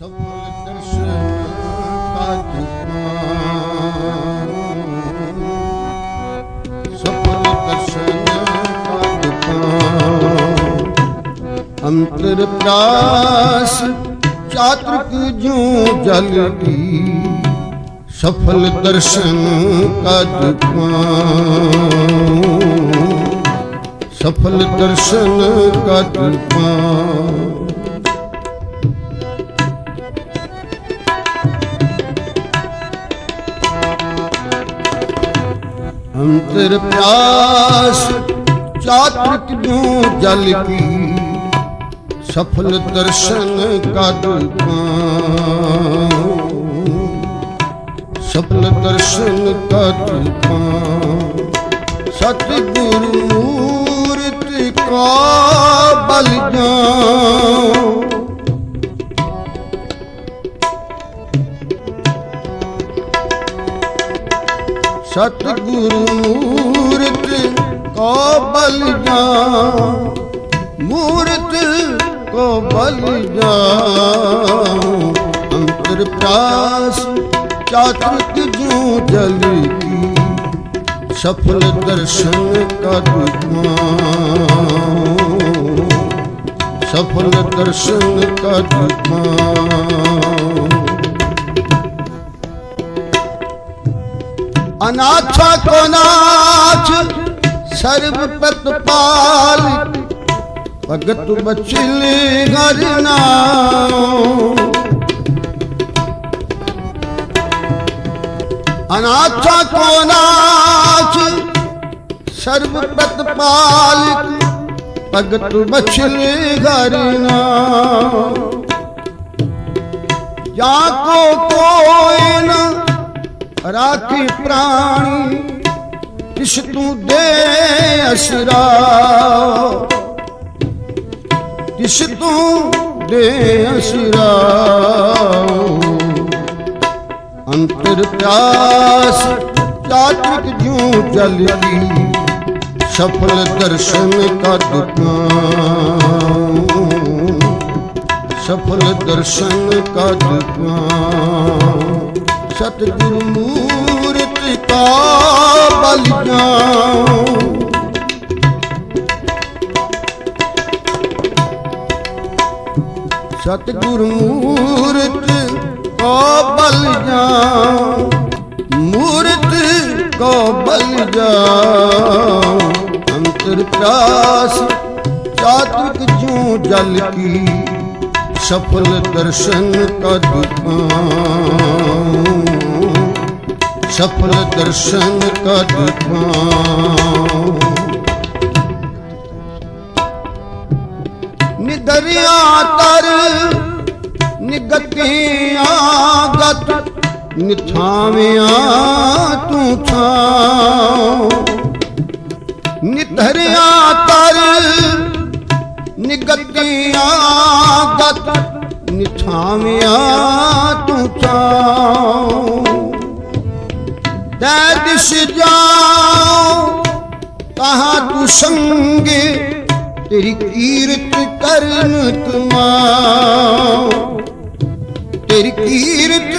ਅੰਤਰ ਪ੍ਰਾਸ ਚਾਤ੍ਰਿਕ ਜੂ ਜਲ ਕੀ ਸਫਲ ਦਰਸ਼ਨ ਕਦ ਪਾਉ। ਸਫਲ ਦਰਸ਼ਨ ਕਦ ਪਾਉ। ਅੰਤਰ ਪਿਆਸ, ਚਾਤ੍ਰਿਕ ਨੂੰ ਜਲ ਕੀ, ਸਫਲ ਦਰਸ਼ਨ ਕਦ ਸਫਲ ਦਰਸ਼ਨ ਕਦ ਪਾਉ? ਸਤਿਗੁਰੂ ਮੂਰਤਿ ਕਾ ਬਲ ਜਾਉ? ਸਤਿਗੁਰੂ ਮੂਰਤ ਕੋ ਬਲ ਜਾ ਮੂਰਤ ਕੋ ਬਲ ਜਾ ਅੰਤਰ ਪ੍ਰਾਸ ਚਾਤ੍ਰਿਕ ਜੂ ਜਲ ਕੀ। ਸਫਲ ਦਰਸ਼ਨ ਕਦ ਪਾਉ। ਸਫਲ ਦਰਸ਼ਨ ਕਦ ਪਾਉ। ਅਨਾਥਾ ਕੋ ਨਾਥ ਸਰਬ ਪ੍ਰਤਪਾਲ ਭਗਤ ਬਚਿਲ ਹਰ ਨਾਮ ਅਨਾਥਾ ਕੋ ਨਾਥ ਸਰਬ ਪ੍ਰਤਪਾਲ ਭਗਤ ਬਚਿਲ ਹਰ ਨਾਮ ਜਾ ਕੋ ਰਾਖੀ ਪ੍ਰਾਣੀ ਇਸ ਤੂੰ ਦੇ ਅਸਰਾ? ਇਸ ਤੂੰ ਦੇ ਅਸਰਾ? ਅੰਤਰ ਪਿਆਸ, ਚਾਤ੍ਰਿਕ ਜੂ ਜਲ ਸਫਲ ਦਰਸ਼ਨ ਕਦ ਪਾਉ। ਸਫਲ ਦਰਸ਼ਨ ਕਦ ਪਾਉ। ਸਤਿਗੁਰੂ ਮੂਰਤ ਕਾ ਬਲ ਜਾਉ ਮੂਰਤ ਕਾ ਬਲ ਜਾਉ ਮੂਰਤ ਕਾ ਬਲ ਜਾਉ ਅੰਤਰ ਪ੍ਰਾਸ ਚਾਤ੍ਰਿਕ ਜੂ ਜਲ ਕੀ ਸਫਲ ਦਰਸ਼ਨ ਕਦ ਪਾਉ ਸਫਲ ਦਰਸ਼ਨ ਕਦ ਪਾਉ ਨਿਦਰਿਆ ਤਰ ਨਿਗਤਿਆਂ ਗਤ ਨਿਥਾਵਿਆਂ ਤੂੰ ਥਾਉ ਨਿਧਰਿਆ ਤਰ ਨਿਗਤਿਆਂ ਗਤ ਨਿਥਾਵਿਆਂ ਤੂੰ ਥਾਉ ਤੈ ਦਿਸ ਜਾਉ ਕਹਾ ਤੂੰ ਸੰਗੇ ਤੇਰੀ ਕੀਰਤ ਕਰਨ ਤੁਮਾਉ ਤੇਰੀ ਕੀਰਤ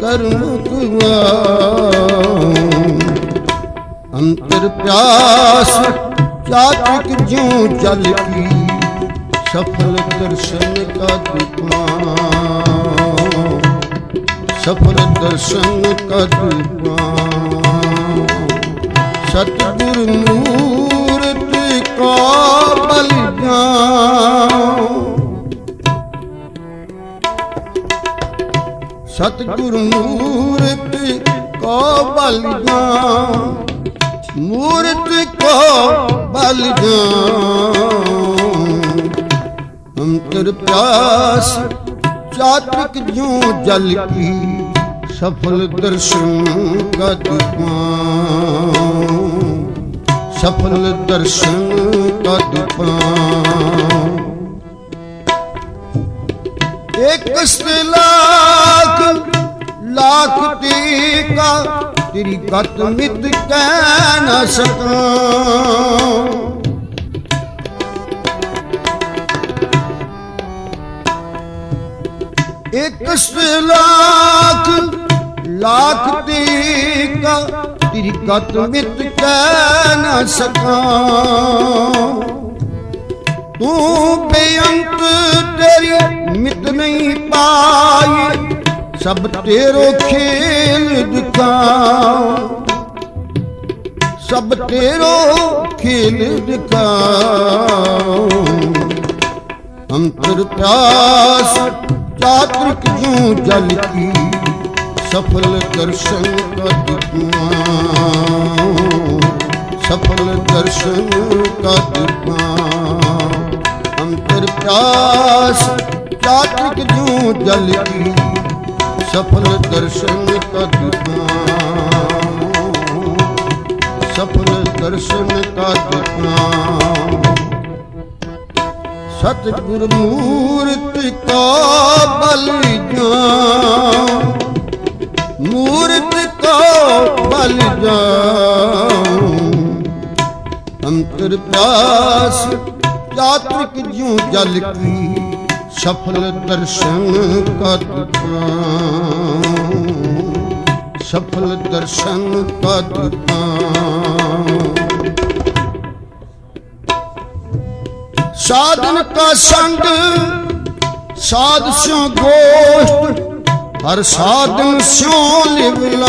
ਕਰਨ ਤੁਮਾਉ ਅੰਤਰ ਪਿਆਸ ਚਾਤ੍ਰਿਕ ਜਿਉ ਜਲ ਕੀ ਸਫਲ ਦਰਸ਼ਨ ਕਦ ਪਾਉ ਸਫਲ ਦਰਸ਼ਨ ਕਦ ਪਾਉ ਸਤਿਗੁਰ ਮੂਰਤ ਕਾ ਬਲ ਜਾਉ ਸਤਿਗੁਰ ਮੂਰਤ ਕਾ ਬਲ ਜਾਉ ਮੂਰਤ ਅੰਤਰ ਪਿਆਸ, ਚਾਤ੍ਰਿਕ ਜੂ ਜਲ ਕੀ ਸਫਲ ਦਰਸ਼ਨ ਕਦ ਪਾਉ ਸਫਲ ਦਰਸ਼ਨ ਕਦ ਪਾਉ ਇੱਕ ਲਾਖ, ਲੱਖ ਟੀਕਾ, ਤੇਰੀ ਗਤ ਮਿਤ ਕਹਿ ਨਾ ਸਕਾਂ। ਇੱਕ ਸਲਾਖ ਲੱਖ ਦੀ ਤੇਰੀ ਗਤ ਮਿਤ ਕਹਿ ਨਾ ਸਕਾਂ। ਤੂੰ ਬੇਅੰਤ ਤੇਰੀ ਮਿਤ ਨਹੀਂ ਪਾਈ, ਸਭ ਤੇਰੋ ਖੇਲ ਦਿਖਾਂ ਸਭ ਤੇਰੋ ਖੇਲ ਦਿਖਾਂ ਅੰਤਰ ਪਿਆਸ ਚਾਤ੍ਰਿਕ ਜੂ ਜਲ ਕੀ ਸਫਲ ਦਰਸ਼ਨ ਕਦ ਸਫਲ ਦਰਸ਼ਨ ਕਦ ਅੰਤਰ ਪਿਆਸ ਚਾਤ੍ਰਿਕ ਜੂ ਜਲ ਕੀ ਸਫਲ ਦਰਸ਼ਨ ਕਦ ਸਫਲ ਦਰਸ਼ਨ ਕਦ ਸਤਿਗੁਰ ਮੂਰਤ ਕਾ ਬਲ ਜਾਉ। ਮੂਰਤ ਕਾ ਬਲ ਜਾਉ। ਅੰਤਰ ਪਿਆਸ ਚਾਤ੍ਰਿਕ ਜਿਉ ਜਲ ਕੀ ਸਫਲ ਦਰਸ਼ਨ ਕਦ ਪਾਉ। ਸਫਲ ਦਰਸ਼ਨ ਕਦ ਪਾਉ। ਸਾਧਨ ਕਾ ਸੰਗ, ਸਾਧ ਸਿਉ ਗੋਸ਼ਟ, ਹਰ ਸਾਧਨ ਸਿਉ ਲਿਵਲਾ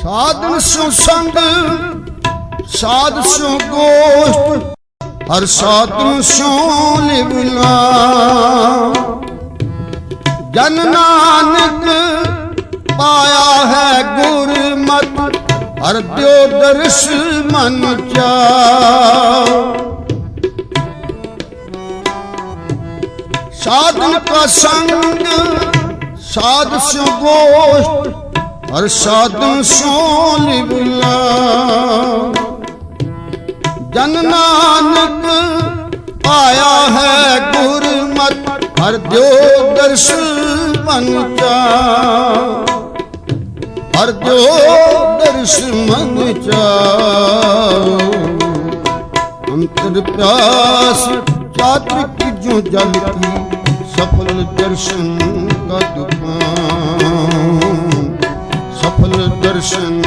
ਸਾਧਨ ਸਿਉ ਸੰਗ, ਸਾਧ ਸਿਉ ਗੋਸ਼ਟ ਹਰ ਸਾਧਨ ਸੋ ਲਿਵਲਾ ਜਨ ਨਾਨਕ ਪਾਇਆ ਹੈ ਗੁਰਮਤ, ਹਰ ਦਿਓ ਦਰਸ ਮਨ ਚਾਉ ਸਾਧਨ ਕਾ ਸੰਗ ਸਾਧ ਸਿਉ ਗੋਸ਼ਟ ਹਰ ਸਾਧਨ ਸੋ ਲਿਵਲਾ ਜਨ ਗੁਰਮਤਿ ਦਰਸ ਮਨ ਚਾ, ਹਰ ਦਿਓ ਦਰਸ ਮਨ ਚਾ। ਅੰਤਰ ਪਿਆਸ ਚਾਤ੍ਰਿਕ ਜੋ ਜਲ ਕੀ ਸਫਲ ਦਰਸ਼ਨ ਕਦ ਪਾਉ। ਸਫਲ ਦਰਸ਼ਨ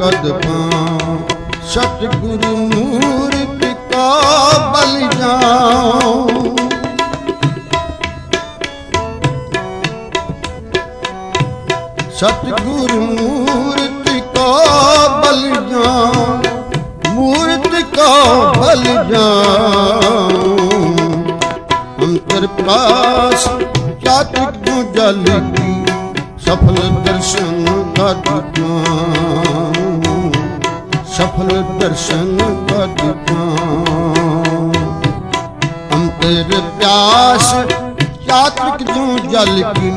ਕਦ ਪਾਉ, ਸਤਿਗੁਰੂ ਮੂਰਤ ਸਤਿਗੁਰ ਮੂਰਤ ਕਾ ਬਲ ਜਾਉ, ਮੂਰਤ ਕਾ ਬਲ ਜਾਉ। ਅੰਤਰ ਪਾਸ ਚਾਤਿਕ ਜੋ ਕੀ, ਸਫਲ ਦਰਸ਼ਨ ਕਦ ਪਾਉ ਸਫਲ ਦਰਸ਼ਨ ਕਦ ਪਾਉ ਅੰਤਰ ਪਿਆਸ ਚਾਤ੍ਰਿਕ ਜੋ ਜਲ ਕੀ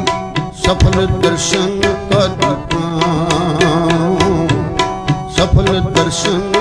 ਸਫਲ ਦਰਸ਼ਨ ਕਦ ਸਫਲ ਦਰਸ਼ਨ